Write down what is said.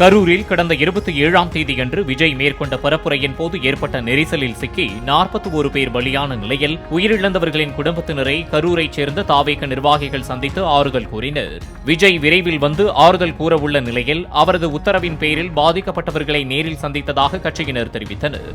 கரூரில் கடந்த இருபத்தி ஏழாம் தேதியன்று விஜய் மேற்கொண்ட பரப்புரையின் போது ஏற்பட்ட நெரிசலில் சிக்கி நாற்பத்தி ஒரு பேர் பலியான நிலையில் உயிரிழந்தவர்களின் குடும்பத்தினரை கரூரைச் சேர்ந்த தாவேக நிர்வாகிகள் சந்தித்து ஆறுதல் கூறினர். விஜய் விரைவில் வந்து ஆறுதல் கூறவுள்ள நிலையில் அவரது உத்தரவின் பேரில் பாதிக்கப்பட்டவர்களை நேரில் சந்தித்ததாக கட்சியினர் தெரிவித்தனர்.